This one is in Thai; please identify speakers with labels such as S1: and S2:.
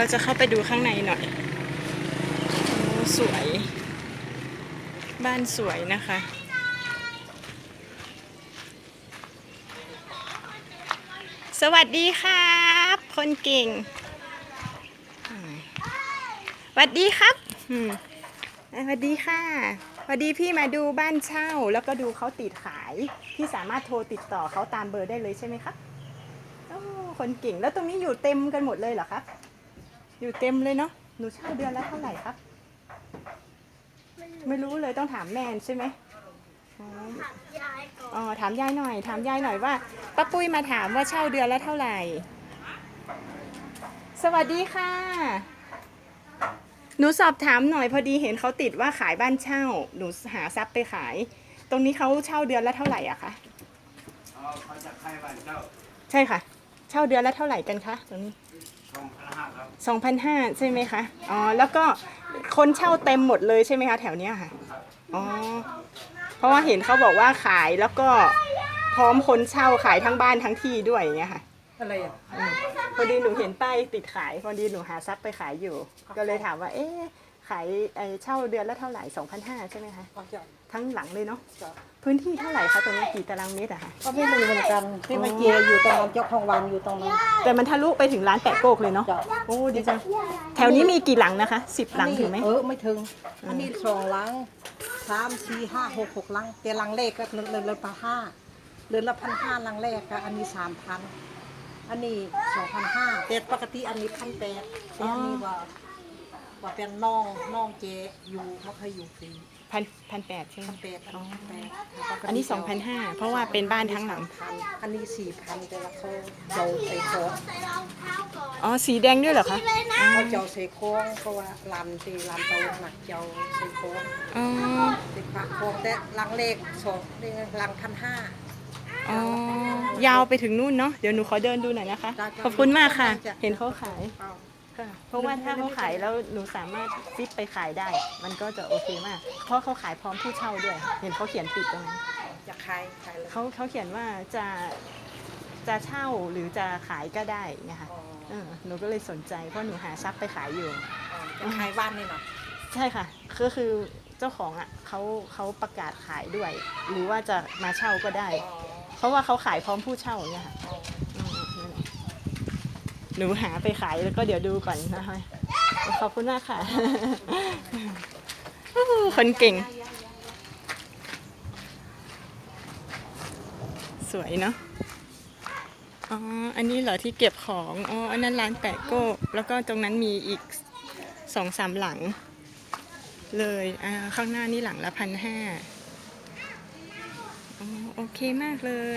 S1: เราจะเข้าไปดูข้างในหน่อยอสวย บ้านสวยนะคะ สวัสดีครับ คนเก่งสวัสดีครับอืมสวัสดีค่ะสวัสดีพี่มาดูบ้านเช่าแล้วก็ดูเขาติดขาย พี่สามารถโทรติดต่อเขาตามเบอร์ได้เลยใช่ไหมครับ โอ้ คนเก่ง แล้วตรงนี้อยู่เต็มกันหมดเลยเหรอครับ อยู่เต็มเลยเนาะหนูเช่าเดือนละเท่าไหร่ครับ ไม่รู้เลยต้องถามแม่ใช่ไหมอ๋อ
S2: ยายก่อน
S1: อ๋อถามยายหน่อย ถามยายหน่อยว่าป้าปุ้ยมาถามว่าเช่าเดือนละเท่าไหร่ สวัสดีค่ะ หนูสอบถามหน่อยพอดีเห็นเขาติดว่าขายบ้านเช่า หนูหาทรัพย์ไปขาย ตรงนี้เขาเช่าเดือนละเท่าไหร่อะคะ
S3: อ๋อเขาจะให้บ้านเจ้า
S1: ใช่ค่ะ เช่าเดือนละเท่าไหร่กันคะตรงนี้
S3: ทองพระหักครับ
S1: สองพันห้าใช่ไหมคะ อ๋อ แล้วก็คนเช่าเต็มหมดเลยใช่ไหมคะแถวเนี้ยค่ะ อ๋อ เพราะว่าเห็นเขาบอกว่าขายแล้วก็พร้อมคนเช่าขายทั้งบ้านทั้งที่ด้วยอย่างเงี้ยค่ะ
S4: อะไรอะ
S1: อืมพอดีหนูเห็นป้ายติดขายพอดีหนูหาทรัพย์ไปขายอยู่ ก็เลยถามว่า เอ๊ะ ขายไอเช่าเดือนละเท่าไหร่สองพันห้าใช่ไหมคะ
S4: ก็จะ
S1: ทั้งหลังเลยเนาะ
S4: จะ
S1: พื้นที่เท่าไหร่คะตรงนี้กี่ตารางเมตรอะคะ
S4: ก็ไม่รู้เหมือนกันที่มาเกียร์อยู่ตรงนั้นเจ้าของวันอยู่ตรงนั้น
S1: แต่มันทะลุไปถึงร้านแปะโกกเลยเนาะ
S4: จะ
S1: โอ้ดีจัง แถวนี้มีกี่หลังนะคะสิบหลังถึงไหม
S4: เออไม่ถึง อันนี้สองหลังสามสี่ห้าหกหกหลังแต่หลังเลขก็เรือนเรือนละพันห้าเรือนละพันห้าหลังแรกก็อันนี้สามพันอันนี้สองพันห้าแต่ปกติอันนี้พันแปดแต่อันนี้ว่า ว่าเป็นน้องน้องเจอยู่ไม่เคยอยู่ฟรี
S1: พันพันแปดใช่ไหม
S4: พันแปดอันนี้พันแปด
S1: อันนี้สองพันห้าเพราะว่าเป็นบ้านทั้งหลัง
S4: อันนี้สี่พันแต่ละเขาเจ้าใส่โค้ง
S2: ใส่รองเท้าก่อน
S1: อ๋อสีแดงด้วยเหรอคะ
S2: เลยนะ
S4: เขาเจ้าใส่โค้งเพราะว่าลำตีลำเตาหนักเจ้าใส่โค้ง
S1: อ๋อ
S4: ใส่ปากโค้งแต่ลังเลขสองนี่ลังพันห้า
S1: อ๋อยาวไปถึงนู่นเนาะเดี๋ยวหนูขอเดินดูหน่อยนะคะ ขอบคุณมากค่ะ เห็นเขาขาย ค่ะเพราะว่าถ้าเขาขายแล้วหนูสามารถฟิตไปขายได้ มันก็จะโอเคมาก เพราะเขาขายพร้อมผู้เช่าด้วย เห็นเขาเขียนติดตรงนั้น
S4: จะขายขายเลย
S1: เขาเขาเขียนว่าจะจะเช่าหรือจะขายก็ได้เนี่ยค่ะ
S4: อ๋อ
S1: เออหนูก็เลยสนใจเพราะหนูหาทรัพย์ไปขายอยู่
S4: จะขายบ้านนี่เนาะ
S1: ใช่ค่ะก็คือเจ้าของอะเขาเขาประกาศขายด้วย หรือว่าจะมาเช่าก็ได้
S4: อ๋อ
S1: เพราะว่าเขาขายพร้อมผู้เช่าอย่างเงี้ยค่ะ
S4: อ๋อ
S1: อืมนั่นแหละ หนูหาไปขายแล้วก็เดี๋ยวดูก่อนนะคะขอบคุณมากค่ะ คนเก่ง สวยเนาะอ๋อ อันนี้เหรอที่เก็บของ อ๋อ อันนั้นร้านแปะโก้ แล้วก็ตรงนั้นมีอีกสองสามหลัง เลย อ่า ข้างหน้านี่หลังละพันห้าโอเคมากเลย